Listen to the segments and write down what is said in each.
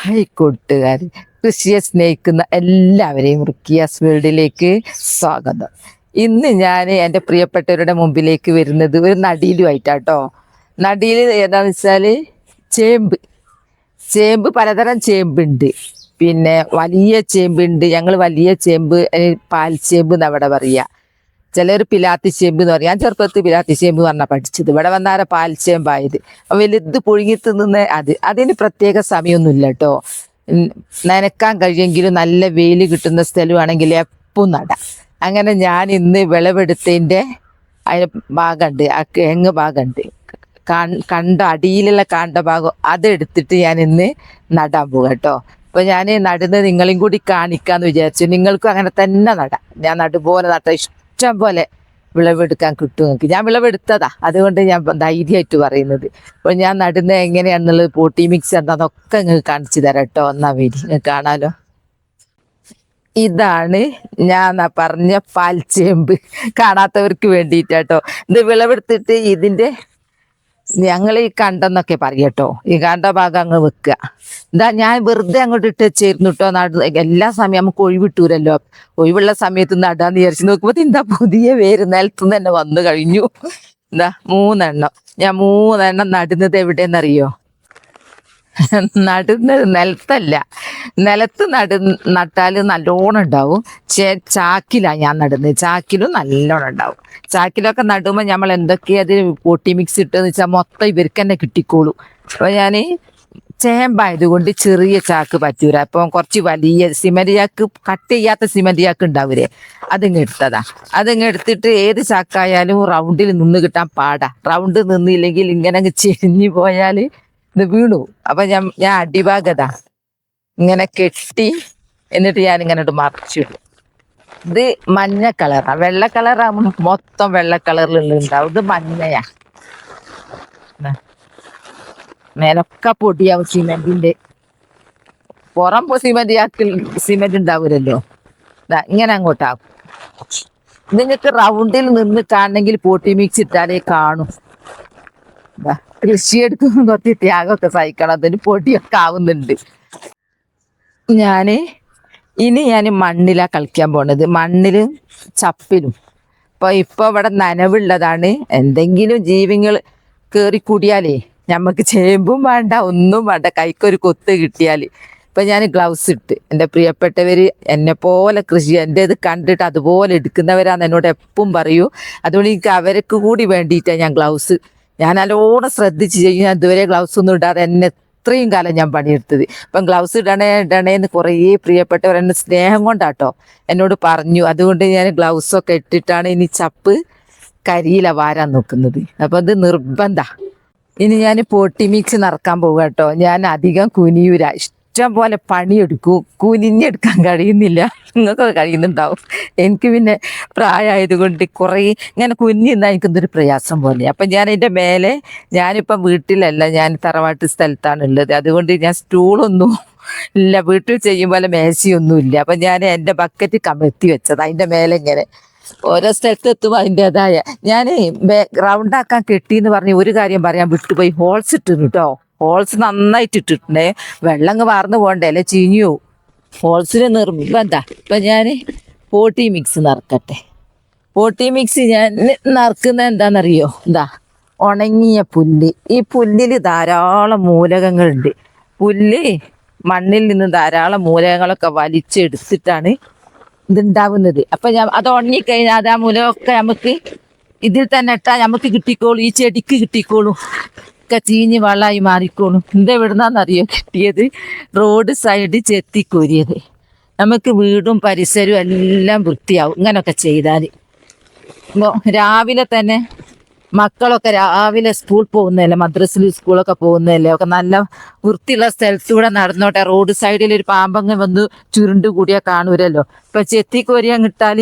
Hi കൂട്ടുകാർ കൃഷിയെ സ്നേഹിക്കുന്ന എല്ലാവരെയും റുക്കിയാസ് വേൾഡിലേക്ക് സ്വാഗതം. ഇന്ന് ഞാൻ എന്റെ പ്രിയപ്പെട്ടവരുടെ മുമ്പിലേക്ക് വരുന്നത് ഒരു നടീലുമായിട്ടാട്ടോ നടീൽ ഏതാണെന്ന് വെച്ചാൽ ചേമ്പ്. ചേമ്പ് പലതരം ചേമ്പുണ്ട്. പിന്നെ വലിയ ചേമ്പുണ്ട്. ഞങ്ങൾ വലിയ ചേമ്പ് പാൽ ചേമ്പ് എന്ന് അവിടെ പറയുക ചിലർ പിലാത്തി ചേമ്പ് എന്ന് പറയും. ഞാൻ ചെറുപ്പത്തിൽ പിലാത്തി ചേമ്പ് പറഞ്ഞാൽ പഠിച്ചത്. ഇവിടെ വന്നാരെ പാൽച്ചേമ്പായത് വലുത് പുഴുങ്ങി തിന്നുന്ന അത്. അതിന് പ്രത്യേക സമയമൊന്നുമില്ല കേട്ടോ. നനക്കാൻ കഴിയെങ്കിലും നല്ല വെയിൽ കിട്ടുന്ന സ്ഥലമാണെങ്കിൽ എപ്പം നട. അങ്ങനെ ഞാൻ ഇന്ന് വിളവെടുത്തതിന്റെ അതിന് ഭാഗമുണ്ട്. ആ കിഴങ്ങ് ഭാഗമുണ്ട്. കണ്ട അടിയിലുള്ള കാണ്ട ഭാഗം അതെടുത്തിട്ട് ഞാൻ ഇന്ന് നടാൻ പോകും കേട്ടോ. അപ്പൊ ഞാൻ നടുന്നത് നിങ്ങളെയും കൂടി കാണിക്കാന്ന് വിചാരിച്ചു. നിങ്ങൾക്കും അങ്ങനെ തന്നെ നടാം. ഞാൻ നടുപോലെ നട്ട ഇഷ്ടം പോലെ വിളവെടുക്കാൻ കിട്ടും നിങ്ങൾക്ക് ഞാൻ വിളവെടുത്തതാ. അതുകൊണ്ട് ഞാൻ ധൈര്യമായിട്ട് പറയുന്നത്. അപ്പോൾ ഞാൻ നടുന്നത് എങ്ങനെയാണെന്നുള്ളത് പോട്ടി മിക്സ് എന്താന്നൊക്കെ നിങ്ങൾക്ക് കാണിച്ചു തരാം കേട്ടോ. എന്നാ വേണ്ടി നിങ്ങൾക്ക് കാണാലോ. ഇതാണ് ഞാൻ പറഞ്ഞ പാൽച്ചേമ്പ്. കാണാത്തവർക്ക് വേണ്ടിയിട്ടാട്ടോ ഇത് വിളവെടുത്തിട്ട് ഇതിന്റെ ഞങ്ങൾ ഈ കണ്ടെന്നൊക്കെ പറയട്ടോ ഈ കണ്ട ഭാഗം അങ്ങ് വെക്കുക. എന്താ ഞാൻ വെറുതെ അങ്ങോട്ട് ഇട്ട് വെച്ചിരുന്നു കേട്ടോ നട. എല്ലാ സമയം നമുക്ക് ഒഴിവിട്ടൂരല്ലോ ഒഴിവുള്ള സമയത്ത് നടാന്ന് വിചാരിച്ചു നോക്കുമ്പോൾ എന്താ പുതിയ വേര് നിലത്ത് തന്നെ വന്നു കഴിഞ്ഞു. എന്താ മൂന്നെണ്ണം. ഞാൻ മൂന്നെണ്ണം നടുന്നത് എവിടെയെന്നറിയോ നടുന്നത് നിലത്തല്ല. നിലത്ത് നട നട്ടാൽ നല്ലോണം ഉണ്ടാവും. ചേ ചാക്കിലാണ് ഞാൻ നടുന്നത്. ചാക്കിലും നല്ലോണം ഉണ്ടാവും. ചാക്കിലൊക്കെ നടുമ്പോൾ നമ്മൾ എന്തൊക്കെയാ അതിൽ പൊട്ടി മിക്സ് ഇട്ടെന്ന് വെച്ചാൽ മൊത്തം ഇവർക്ക് തന്നെ കിട്ടിക്കോളൂ. അപ്പോൾ ഞാൻ ചേമ്പായതുകൊണ്ട് ചെറിയ ചാക്ക് പറ്റൂല. അപ്പം കുറച്ച് വലിയ സിമന്റ് ചാക്ക് കട്ട് ചെയ്യാത്ത സിമന്റ് ചാക്ക് ഉണ്ടാവൂലേ? അതിങ്ങ് എടുത്തതാ. അതിങ്ങ് എടുത്തിട്ട് ഏത് ചാക്കായാലും റൗണ്ടിൽ നിന്ന് കിട്ടാൻ പാടാ. റൗണ്ട് നിന്നില്ലെങ്കിൽ ഇങ്ങനെ ചെരിഞ്ഞു പോയാൽ ഇത് വീണു. അപ്പൊ ഞാൻ ഞാൻ അടിഭാഗത. ഇങ്ങനെ കെട്ടി എന്നിട്ട് ഞാൻ ഇങ്ങനെ മറിച്ചു ഇത് മഞ്ഞ കളറാ. വെള്ള കളറാകുമ്പോൾ മൊത്തം വെള്ള കളറിൽ ഉണ്ടാവും ഇത് മഞ്ഞയാ. മേലൊക്കെ പൊടിയാവും സിമെന്റിന്റെ. പുറം സിമെന്റ് ആക്കി സിമെന്റ് ഉണ്ടാവൂലല്ലോ ദാ ഇങ്ങനെ അങ്ങോട്ടാകും നിങ്ങൾക്ക് റൗണ്ടിൽ നിന്ന് കാണണമെങ്കിൽ പോട്ടി മിക്സ് ഇട്ടാലേ കാണും. കൃഷിയെടുക്കുമ്പോൾ കുറച്ച് ത്യാഗമൊക്കെ സഹിക്കണം. അതിന് പൊടിയൊക്കെ ആവുന്നുണ്ട്. ഞാൻ ഇനി ഞാൻ മണ്ണിലാ കളിക്കാൻ പോണത്. മണ്ണിലും ചപ്പിലും അപ്പോൾ ഇപ്പൊ ഇവിടെ നനവുള്ളതാണ്. എന്തെങ്കിലും ജീവികൾ കേറി കൂടിയാലേ നമുക്ക് ചേമ്പും വേണ്ട ഒന്നും വേണ്ട. കൈക്കൊരു കൊത്ത് കിട്ടിയാൽ ഇപ്പൊ ഞാൻ ഗ്ലൗസ് ഇട്ട്. എന്റെ പ്രിയപ്പെട്ടവര് എന്നെ പോലെ കൃഷി എന്റെ ഇത് കണ്ടിട്ട് അതുപോലെ എടുക്കുന്നവരാന്ന് എന്നോട് എപ്പം പറയൂ. അതുകൊണ്ട് എനിക്ക് അവർക്ക് കൂടി വേണ്ടിയിട്ടാണ് ഞാൻ ഗ്ലൗസ് ഞാൻ നല്ലോണം ശ്രദ്ധിച്ച് ചെയ്യും. ഞാൻ ഇതുവരെ ഗ്ലൗസ് ഒന്നും ഇടാതെ എന്നെ ഇത്രയും കാലം ഞാൻ പണിയെടുത്തത്. ഇപ്പം ഗ്ലൗസ് ഇടണേ ഇടണേന്ന് കുറേ പ്രിയപ്പെട്ടവർ എന്നെ സ്നേഹം കൊണ്ടാട്ടോ എന്നോട് പറഞ്ഞു. അതുകൊണ്ട് ഞാൻ ഗ്ലൗസൊക്കെ ഇട്ടിട്ടാണ് ഇനി ചപ്പ് കരിയില വാരാൻ നോക്കുന്നത്. അപ്പം ഇത് നിർബന്ധ. ഇനി ഞാൻ പൊട്ടി മിക്സ് നടക്കാൻ പോകുക കേട്ടോ ഞാൻ അധികം കുനിയൂര ഇഷ്ടം പോലെ പണിയെടുക്കും. കുനിഞ്ഞെടുക്കാൻ കഴിയുന്നില്ല. നിങ്ങൾക്ക് കഴിയുന്നുണ്ടാവും. എനിക്ക് പിന്നെ പ്രായമായതുകൊണ്ട് കുറേ ഇങ്ങനെ കുനിഞ്ഞാൽ എനിക്കൊന്നൊരു പ്രയാസം പോലെ അപ്പം ഞാൻ എന്റെ മേലെ ഞാനിപ്പം വീട്ടിലല്ല ഞാൻ തറവാട്ട് സ്ഥലത്താണ് ഉള്ളത്. അതുകൊണ്ട് ഞാൻ സ്റ്റൂളൊന്നും ഇല്ല. വീട്ടിൽ ചെയ്യും പോലെ മേശയൊന്നുമില്ല. അപ്പം ഞാൻ എന്റെ ബക്കറ്റ് കമഴ്ത്തി വെച്ചത്. അതിന്റെ മേലെ ഇങ്ങനെ ഓരോ സ്ഥലത്ത് എത്തുമ്പോൾ അതിന്റെതായ ഞാൻ റൗണ്ടാക്കാൻ കെട്ടി കെട്ടിയെന്ന് പറഞ്ഞ് ഒരു കാര്യം പറയാൻ വിട്ടുപോയി. ഹോൾസ് ഇട്ടിരുന്നു കേട്ടോ ഹോൾസ് നന്നായിട്ട് ഇട്ടിട്ടുണ്ടേ വെള്ളം അങ്ങ് വാർന്നു പോകണ്ടേ അല്ലെ ചീഞ്ഞു പോവും. ഹോൾസിന് നിർബന്ധ. ഇപ്പം ഞാൻ പോട്ടി മിക്സ് നറുക്കട്ടെ. പോട്ടി മിക്സ് ഞാൻ നറുക്കുന്നത് എന്താണെന്നറിയോ എന്താ ഉണങ്ങിയ പുല്ല്. ഈ പുല്ലിൽ ധാരാളം മൂലകങ്ങളുണ്ട്. പുല്ല് മണ്ണിൽ നിന്ന് ധാരാളം മൂലകങ്ങളൊക്കെ വലിച്ചെടുത്തിട്ടാണ് ഇതുണ്ടാവുന്നത്. അപ്പൊ ഞാൻ അത് ഉണങ്ങിക്കഴിഞ്ഞാൽ അത് ആ മൂലമൊക്കെ നമുക്ക് ഇതിൽ തന്നെ ഇട്ടാൽ നമുക്ക് കിട്ടിക്കോളും. ഈ ചെടിക്ക് കിട്ടിക്കോളും. ഒക്കെ ചീഞ്ഞ് വളമായി മാറിക്കോളും. ഇത് എവിടുന്നാന്നറിയോ കിട്ടിയത് റോഡ് സൈഡ് ചെത്തിക്കൂരിയത്. നമുക്ക് വീടും പരിസരവും എല്ലാം വൃത്തിയാവും ഇങ്ങനൊക്കെ ചെയ്താൽ രാവിലെ തന്നെ മക്കളൊക്കെ രാവിലെ സ്കൂൾ പോകുന്നതല്ലേ? മദ്രസിൽ സ്കൂളൊക്കെ പോകുന്നതല്ലേ? ഒക്കെ നല്ല വൃത്തിയുള്ള സ്ഥലത്തൂടെ നടന്നോട്ടെ. റോഡ് സൈഡിൽ ഒരു പാമ്പങ്ങ് വന്ന് ചുരുണ്ട് കൂടിയാൽ കാണൂരല്ലോ. ഇപ്പൊ ചെത്തിക്കോരിയാൻ കിട്ടാൽ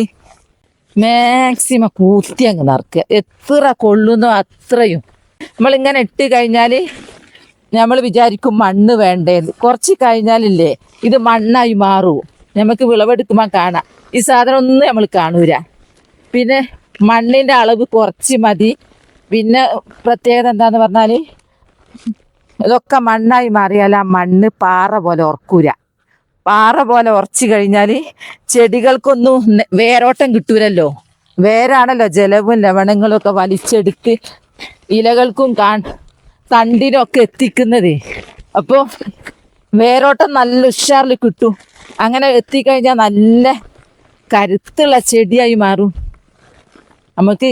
മാക്സിമം കൂത്തി അങ്ങ് നടക്കുക. എത്ര കൊള്ളുന്നോ അത്രയും നമ്മളിങ്ങനെ ഇട്ട് കഴിഞ്ഞാൽ നമ്മൾ വിചാരിക്കും മണ്ണ് വേണ്ടേന്ന്. കുറച്ച് കഴിഞ്ഞാലില്ലേ ഇത് മണ്ണായി മാറും. നമുക്ക് വിളവെടുക്കുമ്പോൾ കാണാം. ഈ സാധനം ഒന്നും നമ്മൾ കാണൂല. പിന്നെ മണ്ണിന്റെ അളവ് കുറച്ച് മതി. പിന്നെ പ്രത്യേകത എന്താന്ന് പറഞ്ഞാൽ ഇതൊക്കെ മണ്ണായി മാറിയാൽ ആ മണ്ണ് പാറ പോലെ ഉറക്കൂല. പാറ പോലെ ഉറച്ചു കഴിഞ്ഞാൽ ചെടികൾക്കൊന്നും വേരോട്ടം കിട്ടൂലല്ലോ. വേരാണല്ലോ ജലവും ലവണങ്ങളും ഒക്കെ വലിച്ചെടുത്ത് ഇലകൾക്കും കാ തണ്ടിനും ഒക്കെ എത്തിക്കുന്നത്. അപ്പോൾ വേരോട്ടം നല്ല ഉഷാറിൽ കിട്ടും. അങ്ങനെ എത്തിക്കഴിഞ്ഞാൽ നല്ല കരുത്തുള്ള ചെടിയായി മാറും. നമുക്ക്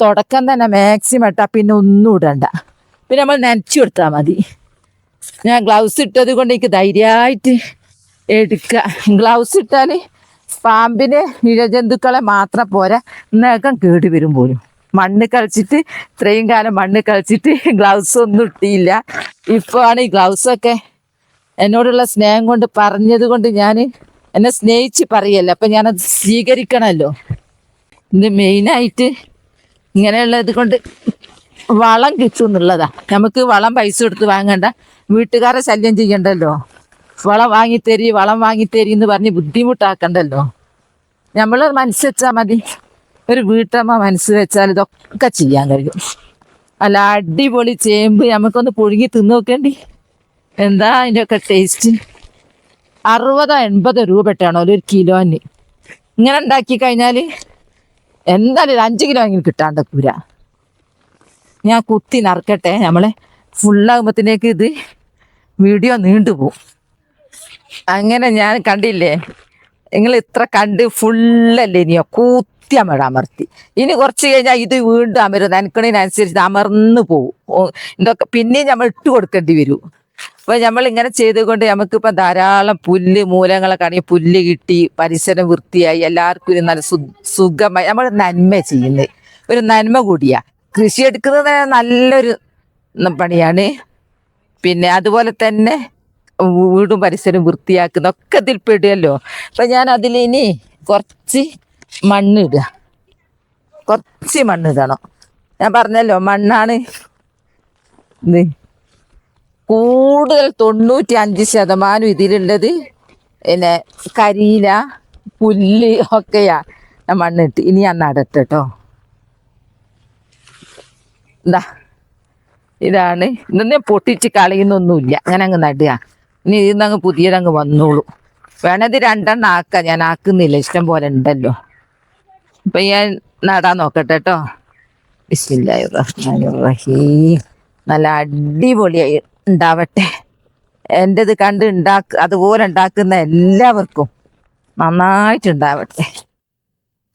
തുടക്കം തന്നെ മാക്സിമം ഇട്ടാൽ പിന്നെ ഒന്നും ഇടണ്ട. പിന്നെ നമ്മൾ നനച്ചു കൊടുത്താൽ മതി. ഞാൻ ഗ്ലൗസ് ഇട്ടത് കൊണ്ട് എനിക്ക് ധൈര്യമായിട്ട് എടുക്കുക ഗ്ലൗസ് ഇട്ടാൽ പാമ്പിന് ഇഴജന്തുക്കളെ മാത്രം പോരാ. നഖം കേടി വരും പോലും. മണ്ണ് കളിച്ചിട്ട് ഇത്രയും കാലം മണ്ണ് കളിച്ചിട്ട് ഗ്ലൗസ് ഒന്നും ഇട്ടിയില്ല. ഇപ്പോഴാണ് ഈ ഗ്ലൗസൊക്കെ എന്നോടുള്ള സ്നേഹം കൊണ്ട് പറഞ്ഞത് കൊണ്ട് ഞാൻ എന്നെ സ്നേഹിച്ച് പറയല്ലോ. അപ്പം ഞാനത് സ്വീകരിക്കണമല്ലോ. ഇത് മെയിനായിട്ട് ഇങ്ങനെയുള്ളത് കൊണ്ട് വളം കിട്ടും എന്നുള്ളതാ. നമുക്ക് വളം പൈസ കൊടുത്ത് വാങ്ങണ്ട. വീട്ടുകാരെ ശല്യം ചെയ്യണ്ടല്ലോ. വളം വാങ്ങിത്തരി വളം വാങ്ങിത്തരി എന്ന് പറഞ്ഞ് ബുദ്ധിമുട്ടാക്കണ്ടല്ലോ. നമ്മൾ മനസ്സുവെച്ചാൽ മതി. ഒരു വീട്ടമ്മ മനസ്സ് വെച്ചാൽ ഇതൊക്കെ ചെയ്യാൻ കഴിയും. അല്ല അടിപൊളി ചേമ്പ് നമുക്കൊന്ന് പുഴുങ്ങി തിന്നു നോക്കേണ്ടി എന്താ അതിന്റെ ഒക്കെ ടേസ്റ്റ് അറുപതോ എൺപതോ രൂപ ഇട്ടാണോ ഒരു കിലോന്. ഇങ്ങനെ ഉണ്ടാക്കി കഴിഞ്ഞാൽ എന്തായാലും ഒരു അഞ്ച് കിലോ എങ്കിലും കിട്ടാണ്ട് കൂര ഞാൻ കുത്തി നറുക്കട്ടെ നമ്മളെ ഫുള്ളാകുമ്പത്തിനേക്ക് ഇത് വീഡിയോ നീണ്ടു നീണ്ടുപോകും അങ്ങനെ ഞാൻ കണ്ടില്ലേ നിങ്ങൾ ഇത്ര കണ്ട് ഫുള്ളല്ലേ ഇനിയോ? കൂത്തി അമഴ അമർത്തി. ഇനി കുറച്ച് കഴിഞ്ഞാൽ ഇത് വീണ്ടും അമരും നനക്കണതിനനുസരിച്ച് അമർന്ന് പോകും ഇതൊക്കെ പിന്നെയും നമ്മൾ ഇട്ട് കൊടുക്കേണ്ടി വരും. അപ്പൊ നമ്മൾ ഇങ്ങനെ ചെയ്തുകൊണ്ട് നമുക്കിപ്പോ ധാരാളം പുല്ല് മൂലങ്ങളൊക്കെ ആണെങ്കിൽ പുല്ല് കിട്ടി പരിസരം വൃത്തിയായി എല്ലാവർക്കും ഒരു നല്ല സുഖമായി. നമ്മൾ നന്മ ചെയ്യുന്നത് ഒരു നന്മ കൂടിയാ. കൃഷി എടുക്കുന്നത് നല്ലൊരു പണിയാണ്. പിന്നെ അതുപോലെ തന്നെ വീടും പരിസരവും വൃത്തിയാക്കുന്ന ഒക്കെ ഇതിൽ അപ്പൊ ഞാൻ അതിലിനി കുറച്ച് മണ്ണ് ഇടുക. കുറച്ച് മണ്ണ് ഇടണം. ഞാൻ പറഞ്ഞല്ലോ മണ്ണാണ് ഇത്. കൂടുതൽ തൊണ്ണൂറ്റി അഞ്ച് ശതമാനം ഇതിലുള്ളത് പിന്നെ കരിയില പുല്ല് ഒക്കെയാ ഞാൻ മണ്ണിട്ട് ഇനി ഞാൻ നടട്ടെ എന്താ ഇതാണ്. ഇതൊന്നും പൊട്ടിച്ച് കളയുന്നൊന്നുമില്ല. അങ്ങനെ അങ്ങ് നടുക. ഇനി ഇതിന്നങ്ങ് പുതിയതങ്ങ് വന്നോളൂ. വേണത് രണ്ടെണ്ണം ആക്കാം. ഞാൻ ആക്കുന്നില്ല. ഇഷ്ടം പോലെ ഉണ്ടല്ലോ. അപ്പൊ ഞാൻ നടാൻ നോക്കട്ടെ കേട്ടോ റഹീം. നല്ല അടിപൊളിയായി ഉണ്ടാവട്ടെ. എന്റെത് കണ്ട് ഉണ്ടാക്ക അതുപോലെ ഉണ്ടാക്കുന്ന എല്ലാവർക്കും നന്നായിട്ടുണ്ടാവട്ടെ.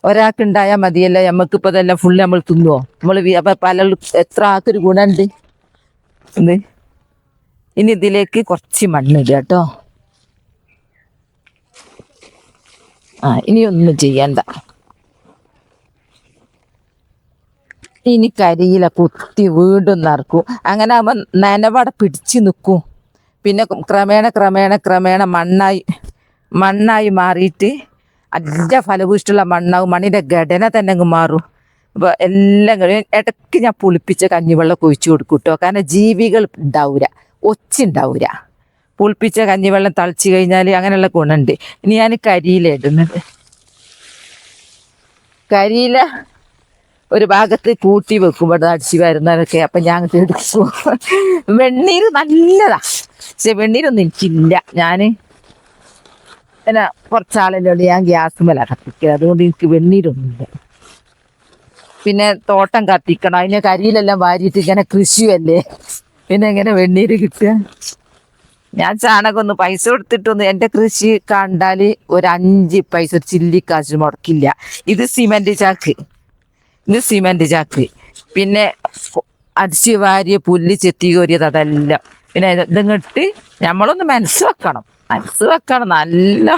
ഒരാൾക്ക് ഉണ്ടായാൽ മതിയല്ലോ നമുക്കിപ്പോൾ ഇതെല്ലാം ഫുള്ള് നമ്മൾ തിന്നുവോ നമ്മൾ അപ്പം പല എത്ര ആൾക്കൊരു ഗുണമുണ്ട് എന്ത് ഇനി ഇതിലേക്ക് കുറച്ച് മണ്ണിടുക കേട്ടോ ആ ഇനിയൊന്നും ചെയ്യണ്ട. ഇനി കരിയില കുത്തി വീണ്ടും നറുക്കും. അങ്ങനെ ആകുമ്പോൾ നനവട പിടിച്ച് നിൽക്കും പിന്നെ ക്രമേണ ക്രമേണ ക്രമേണ മണ്ണായി മണ്ണായി മാറിയിട്ട് നല്ല ഫലഭൂഷ്ടുള്ള മണ്ണാവും. മണ്ണിന്റെ ഘടന തന്നെ അങ്ങ് മാറും. അപ്പോൾ എല്ലാം കഴിയും. ഇടയ്ക്ക് ഞാൻ പുളിപ്പിച്ച കഞ്ഞിവെള്ളം ഒഴിച്ചു കൊടുക്കും കേട്ടോ കാരണം ജീവികൾ ഉണ്ടാവില്ല ഒച്ചുണ്ടാവില്ല പുളിപ്പിച്ച കഞ്ഞിവെള്ളം തളിച്ച് കഴിഞ്ഞാൽ അങ്ങനെയുള്ള ഗുണമുണ്ട്. ഇനി ഞാൻ കരിയില ഇടുന്നത്. കരിയില ഒരു ഭാഗത്ത് കൂട്ടി വെക്കും. ഇവിടെ അടിച്ചു വരുന്നതൊക്കെ അപ്പം ഞാൻ എടുക്കും. വെണ്ണീര് നല്ലതാ. പക്ഷെ വെണ്ണീരൊന്നും എനിക്കില്ല. ഞാൻ പിന്നെ കുറച്ചാളല്ലോണ്ട് ഞാൻ ഗ്യാസ് മേലെ കത്തിക്കുക അതുകൊണ്ട് എനിക്ക് വെണ്ണീരൊന്നുമില്ല. പിന്നെ തോട്ടം കത്തിക്കണം. അതിനെ കരിയിലെല്ലാം വാരിയിട്ട് ഇങ്ങനെ കൃഷിയല്ലേ? പിന്നെ എങ്ങനെ വെണ്ണീര് കിട്ടുക? ഞാൻ ചാണകം ഒന്ന് പൈസ കൊടുത്തിട്ടൊന്ന് എന്റെ കൃഷി കണ്ടാൽ ഒരു അഞ്ച് പൈസ ചില്ലിക്കാശ് മുടക്കില്ല. ഇത് സിമെന്റ് ചാക്ക്. ഇത് സിമെന്റ് ചാക്ക്. പിന്നെ അടിച്ച് വാരിയ പുല്ല് ചെത്തി കോരിയത് അതെല്ലാം. പിന്നെ ഇത് നമ്മളൊന്ന് മനസ്സ് വെക്കണം. മനസ്സ് വെക്കണം. നല്ല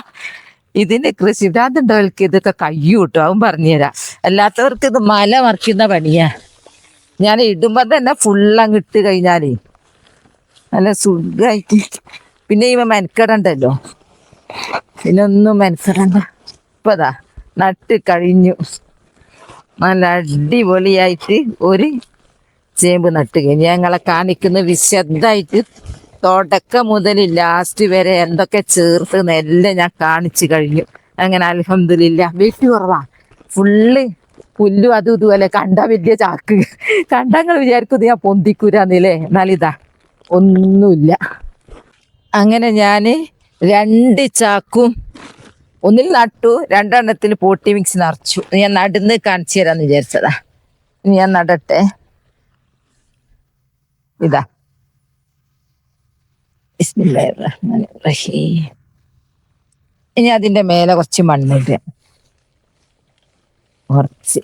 ഇതിന്റെ കൃഷി. ഭ്രാന്തുണ്ടവർക്ക് ഇതൊക്കെ കയ്യു അവൻ പറഞ്ഞുതരാം അല്ലാത്തവർക്ക് ഇത് മല മറിക്കുന്ന പണിയാ. ഞാൻ ഇടുമ്പോൾ തന്നെ ഫുള്ളങ്ങ് ഇട്ട് കഴിഞ്ഞാലേ നല്ല സുഖമായിട്ട് പിന്നെ ഇവ മെനക്കെടണ്ടല്ലോ. പിന്നെ ഒന്നും മെനക്കെടണ്ട. ഇപ്പതാ നട്ട് കഴിഞ്ഞു. നല്ല അടിപൊളിയായിട്ട് ഒരു ചേമ്പ് നട്ട് കഴിഞ്ഞു. ഞങ്ങളെ കാണിക്കുന്ന വിശദമായിട്ട് തുടക്കം മുതൽ ലാസ്റ്റ് വരെ എന്തൊക്കെ ചേർത്ത് എല്ലാം ഞാൻ കാണിച്ചു കഴിഞ്ഞു. അങ്ങനെ അലഹമില്ല വെട്ടി കുറവാ. ഫുള്ള് പുല്ലും അതും ഇതുപോലെ കണ്ട വലിയ ചാക്ക്. കണ്ടങ്ങൾ വിചാരിക്കുന്നത് ഞാൻ പൊന്തിക്കൂരാന്നില്ലേ? എന്നാലിതാ ഒന്നുമില്ല. അങ്ങനെ ഞാൻ രണ്ട് ചാക്കും ഒന്നിൽ നട്ടു രണ്ടെണ്ണത്തിൽ പോട്ടി മിക്സ് നിറച്ചു. ഞാൻ നടന്ന് കാണിച്ചു തരാന്ന് വിചാരിച്ചതാ. ഞാൻ നടട്ടെ. ഇതാ. ഇനി അതിന്റെ മേലെ കുറച്ച് മണ്ണിട്ട് കുറച്ച്.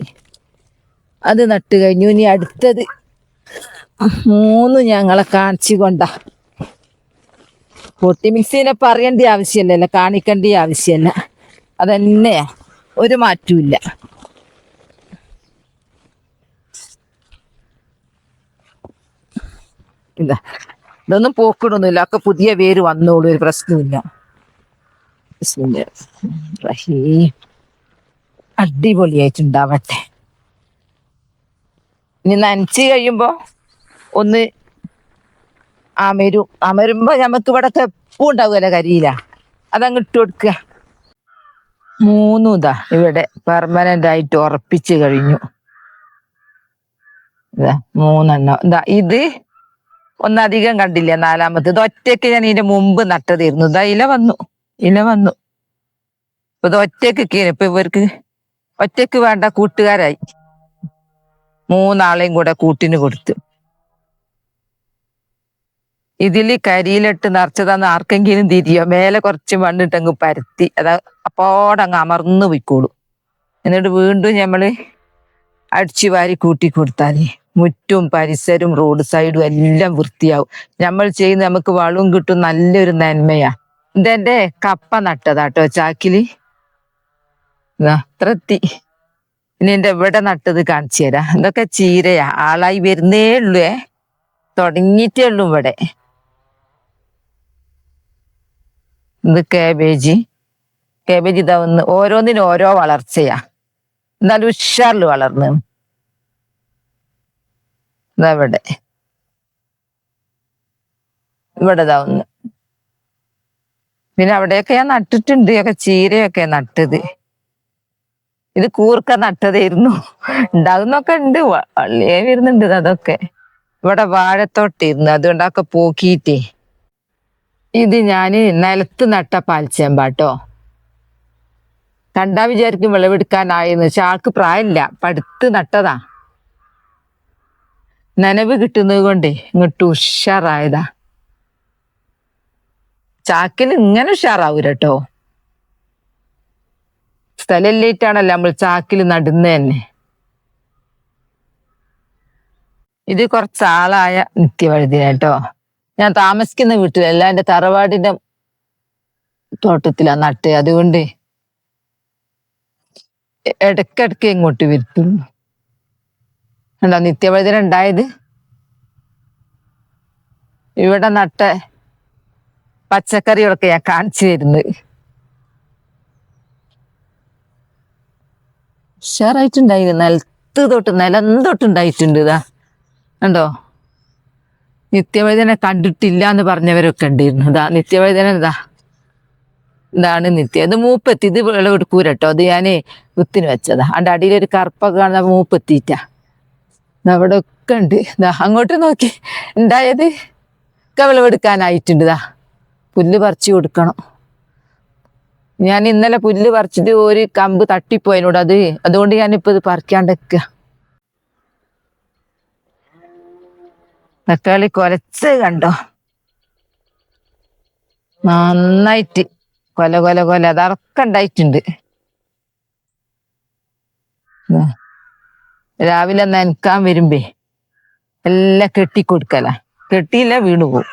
അത് നട്ട് കഴിഞ്ഞു ഇനി അടുത്തത്. മൂന്ന് ഞങ്ങളെ കാണിച്ചു കൊണ്ടാ. പൊട്ടി മിക്സിനെ പറയേണ്ട ആവശ്യമില്ലല്ലോ കാണിക്കേണ്ട ആവശ്യമില്ല. അതന്നെ ഒരു മാറ്റവും ഇല്ല ഇതൊന്നും പോക്കിടൊന്നുമില്ല. ഒക്കെ പുതിയ പേര് വന്നോളൂ ഒരു പ്രശ്നമില്ല. അടിപൊളിയായിട്ടുണ്ടാവട്ടെ. ഇനി നനച്ച് കഴിയുമ്പോ ഒന്ന് അമരും അമരുമ്പോ നമുക്ക് ഇവിടെ എപ്പും ഉണ്ടാവുമല്ലോ കരിയില. അതങ്ങ് ഇട്ട് കൊടുക്കുക. മൂന്നും ഇതാ ഇവിടെ പെർമനന്റ് ആയിട്ട് ഉറപ്പിച്ച് കഴിഞ്ഞു. ഇതാ മൂന്നെണ്ണം. ഇതാ ഇത് ഒന്നധികം കണ്ടില്ല നാലാമത്തെ. ഇത് ഒറ്റയ്ക്ക് ഞാൻ ഇതിന്റെ മുമ്പ് നട്ടതായിരുന്നു. ഇതാ ഇല വന്നു. ഇല വന്നു. ഇപ്പൊ ഇത് ഒറ്റയ്ക്ക് കീറി ഇപ്പൊ ഇവർക്ക് ഒറ്റയ്ക്ക് വേണ്ട കൂട്ടുകാരായി. മൂന്നാളെയും കൂടെ കൂട്ടിന് കൊടുത്തു. ഇതിൽ കരിയിലിട്ട് നിറച്ചതാന്ന് ആർക്കെങ്കിലും തിരിയോ? മേലെ കുറച്ച് മണ്ണിട്ടങ്ങ് പരത്തി. അതാ അപ്പോടങ്ങ് അമർന്നു പോയിക്കോളൂ. എന്നിട്ട് വീണ്ടും നമ്മൾ അടിച്ചു വാരി കൂട്ടി കൊടുത്താൽ മുറ്റും പരിസരവും റോഡ് സൈഡും എല്ലാം വൃത്തിയാവും. നമ്മൾ ചെയ്യുന്ന നമുക്ക് വളവും കിട്ടും നല്ലൊരു നന്മയാ. ഇതെന്റെ കപ്പ നട്ടതാട്ടോ ചാക്കിൽ. അത്രത്തി ഇനി എന്റെ ഇവിടെ നട്ടത് കാണിച്ചു തരാം. ഇതൊക്കെ ചീരയാ. ആളായി വരുന്നേ ഉള്ളൂ തുടങ്ങിയിട്ടേ ഉള്ളൂ ഇവിടെ. ഇത് കാബേജ് കാബേജ് ഇതാ ഒന്ന് ഓരോന്നിനും ഓരോ വളർച്ചയാ. എന്നാലും ഉഷാറിൽ വളർന്നു. ഇതവിടെ ഇവിടെ. ഇതാ ഒന്ന്. പിന്നെ അവിടെയൊക്കെ ഞാൻ നട്ടിട്ടുണ്ട്. ഒക്കെ ചീരയൊക്കെ നട്ടത്. ഇത് കൂർക്ക നട്ടതായിരുന്നു. ഉണ്ടാകുന്നൊക്കെ ഉണ്ട്. വള്ളിയേ വരുന്നുണ്ട്. അതൊക്കെ. ഇവിടെ വാഴത്തോട്ടിരുന്നു അതുകൊണ്ടൊക്കെ പോക്കിയിട്ടേ. ഇത് ഞാൻ നിലത്ത് നട്ട പാൽച്ചേമ്പാട്ടോ. കണ്ടാ വിചാരിക്കും വിളവെടുക്കാനായെന്ന്. പക്ഷെ ആൾക്ക് പ്രായമില്ല. പടുത്ത് നട്ടതാ. നനവ് കിട്ടുന്നത് കൊണ്ടേ ഇങ്ങോട്ട് ഉഷാറായതാ. ചാക്കിന് ഇങ്ങനെ ഉഷാറാവൂല കേട്ടോ സ്ഥലമില്ലേറ്റാണല്ലോ നമ്മൾ ചാക്കിൽ നടുന്ന തന്നെ. ഇത് കുറച്ചാളായ നിത്യവഴുതിന കേട്ടോ ഞാൻ താമസിക്കുന്ന വീട്ടിലല്ല എന്റെ തറവാടിന്റെ തോട്ടത്തിലാ നട്ട്. അതുകൊണ്ട് ഇടക്കിടക്ക് ഇങ്ങോട്ട് വരുത്തുള്ളൂ എന്താ നിത്യവൈദ്യം ഉണ്ടായത്? ഇവിടെ നട്ട പച്ചക്കറികളൊക്കെ ഞാൻ കാണിച്ചു തരുന്നത് ഉഷാറായിട്ടുണ്ടായിരുന്നു നിലത്ത് തൊട്ട് നിലം തൊട്ടുണ്ടായിട്ടുണ്ട് ഇതാ. കണ്ടോ? നിത്യവൈദ്യനെ കണ്ടിട്ടില്ല എന്ന് പറഞ്ഞവരൊക്കെ ഉണ്ടായിരുന്നു. ഇതാ നിത്യവൈദ്യനെ ഇതാ ഇതാണ് നിത്യ. ഇത് മൂപ്പെത്തി. ഇത് വിളവെടുക്കൂല കേട്ടോ അത് ഞാൻ വിത്തിന് വെച്ചതാ. അതിന്റെ അടിയിലൊരു കറുപ്പൊക്കെ കാണുന്ന മൂപ്പെത്തിയിട്ടാ. അവിടെ ഒക്കെ ഉണ്ട്. ഇതാ അങ്ങോട്ട് നോക്കി. ഉണ്ടായത് ഒക്കെ വിളവെടുക്കാനായിട്ടുണ്ട്. ഇതാ പുല്ല് പറിച്ചു കൊടുക്കണം. ഞാൻ ഇന്നലെ പുല്ല് പറിച്ചിട്ട് ഒരു കമ്പ് തട്ടിപ്പോയതിനോട് അത് അതുകൊണ്ട് ഞാനിപ്പോൾ ഇത് പറിക്കാണ്ടിരിക്കുക തക്കാളി കൊലച്ച് കണ്ടോ? നന്നായിട്ട് കൊല കൊല കൊല. അതറക്കം ഉണ്ടായിട്ടുണ്ട്. ദാ. രാവിലെ നനക്കാൻ വരുമ്പേ എല്ലാം കെട്ടിക്കൊടുക്കല. കെട്ടിയില്ല വീണു പോവും.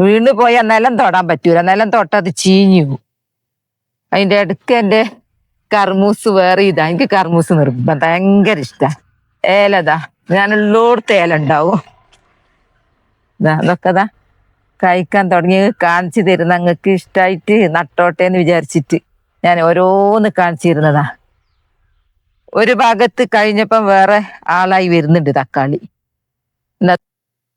വീണു പോയാൽ നിലം തൊടാൻ പറ്റൂല. നിലം തൊട്ടത് ചീഞ്ഞു പോവും. അതിന്റെ അടുക്ക് എന്റെ കർമൂസ് വേറെ ഇതാ. എനിക്ക് കർമൂസ് നിർബന്ധം. ഭയങ്കര ഇഷ്ടാ. ഏലതാ ഞാനുള്ളോടത്ത് ഏല ഉണ്ടാവും ഇതാ അതൊക്കെ ദാ കഴിക്കാൻ തുടങ്ങി. കാണിച്ചു തരുന്ന അങ്ങക്ക് ഇഷ്ടായിട്ട് നട്ടോട്ടെ എന്ന് വിചാരിച്ചിട്ട് ഞാൻ ഓരോന്ന് കാണിച്ചു തരുന്നതാ ഒരു ഭാഗത്ത് കഴിഞ്ഞപ്പം വേറെ ആളായി വരുന്നുണ്ട് തക്കാളി.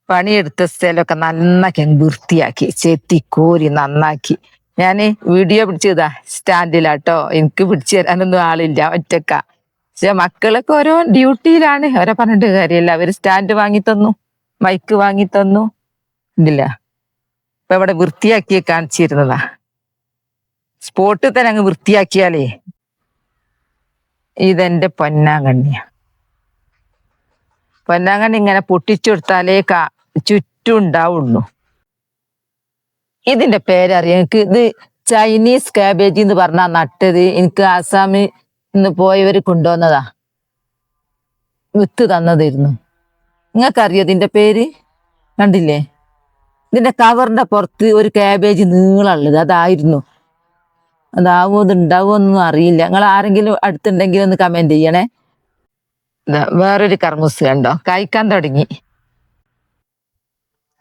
പണിയെടുത്ത സ്ഥലമൊക്കെ നന്നാക്കി വൃത്തിയാക്കി ചെത്തി കോരി നന്നാക്കി. ഞാൻ വീഡിയോ പിടിച്ചതാ സ്റ്റാൻഡിലാട്ടോ എനിക്ക് പിടിച്ചു തരാനൊന്നും ആളില്ല ഒറ്റക്ക. പക്ഷെ മക്കളൊക്കെ ഓരോ ഡ്യൂട്ടിയിലാണ്. അവരെ പറഞ്ഞിട്ട് കാര്യമില്ല. അവർ സ്റ്റാൻഡ് വാങ്ങി തന്നു. മൈക്ക് വാങ്ങി തന്നു. ഇല്ല ഇപ്പൊ ഇവിടെ വൃത്തിയാക്കി കാണിച്ചിരുന്നതാ. സ്പോട്ടിൽ തന്നെ അങ്ങ് വൃത്തിയാക്കിയാലേ. ഇതെന്റെ പൊന്നാങ്കണ്ണിയ. പൊന്നാങ്കണ്ണി ഇങ്ങനെ പൊട്ടിച്ചെടുത്താലേ കാ ചുറ്റും ഉണ്ടാവുള്ളൂ. ഇതിന്റെ പേരറിയാം. എനിക്ക് ഇത് ചൈനീസ് കാബേജ് എന്ന് പറഞ്ഞാ നട്ടത്. എനിക്ക് ആസാമിൽ നിന്ന് പോയവര് കൊണ്ടുവന്നതാ. വിത്ത് തന്നതിരുന്നു നിങ്ങൾക്കറിയോ ഇതിന്റെ പേര്? കണ്ടില്ലേ? ഇതിന്റെ കവറിന്റെ പുറത്ത് ഒരു ക്യാബേജ് നീളമുള്ളത്. അതായിരുന്നു. അതാവോ ഇത് ഒന്നും അറിയില്ല. നിങ്ങൾ ആരെങ്കിലും അടുത്തുണ്ടെങ്കിൽ ഒന്ന് കമന്റ് ചെയ്യണേ. വേറൊരു കർമ്മൂസ് കണ്ടോ? കായ്ക്കാൻ തുടങ്ങി.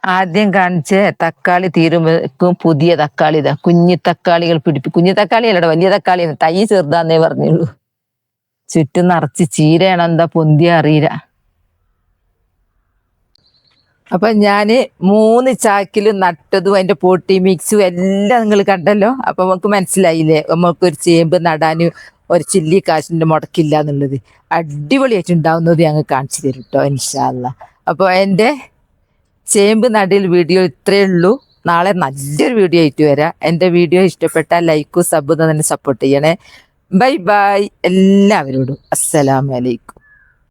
ആദ്യം കാണിച്ച തക്കാളി തീരുമ്പോഴേക്കും പുതിയ തക്കാളി ഇതാ. കുഞ്ഞു തക്കാളികൾ പിടിപ്പി കുഞ്ഞു തക്കാളി അല്ലടോ വലിയ തക്കാളി തൈ ചെറുതാന്നേ പറഞ്ഞുള്ളൂ. ചുറ്റും നിറച്ച് ചീരയാണ് എന്താ പൊന്തി അറിയില്ല. അപ്പൊ ഞാൻ മൂന്ന് ചാക്കിൽ നട്ടതും അതിന്റെ പൊട്ടി മിക്സും എല്ലാം നിങ്ങൾ കണ്ടല്ലോ. അപ്പൊ നമുക്ക് മനസ്സിലായില്ലേ? നമുക്ക് ഒരു ചേമ്പ് നടാനും ഒരു ചില്ലി കാശിന്റെ മുടക്കില്ല എന്നുള്ളത്. അടിപൊളിയായിട്ട് ഉണ്ടാവുന്നത് ഞങ്ങൾ കാണിച്ചു തരും കേട്ടോ ഇൻഷാല്ല അപ്പൊ എന്റെ ചേമ്പ് നടിൽ വീഡിയോ ഇത്രയേ ഉള്ളൂ. നാളെ നല്ലൊരു വീഡിയോ ആയിട്ട് വരാം. എന്റെ വീഡിയോ ഇഷ്ടപ്പെട്ടാൽ ലൈക്കും സബും തന്നെ സപ്പോർട്ട് ചെയ്യണേ. ബൈ ബൈ എല്ലാവരോടും അസ്സലാമലൈക്കും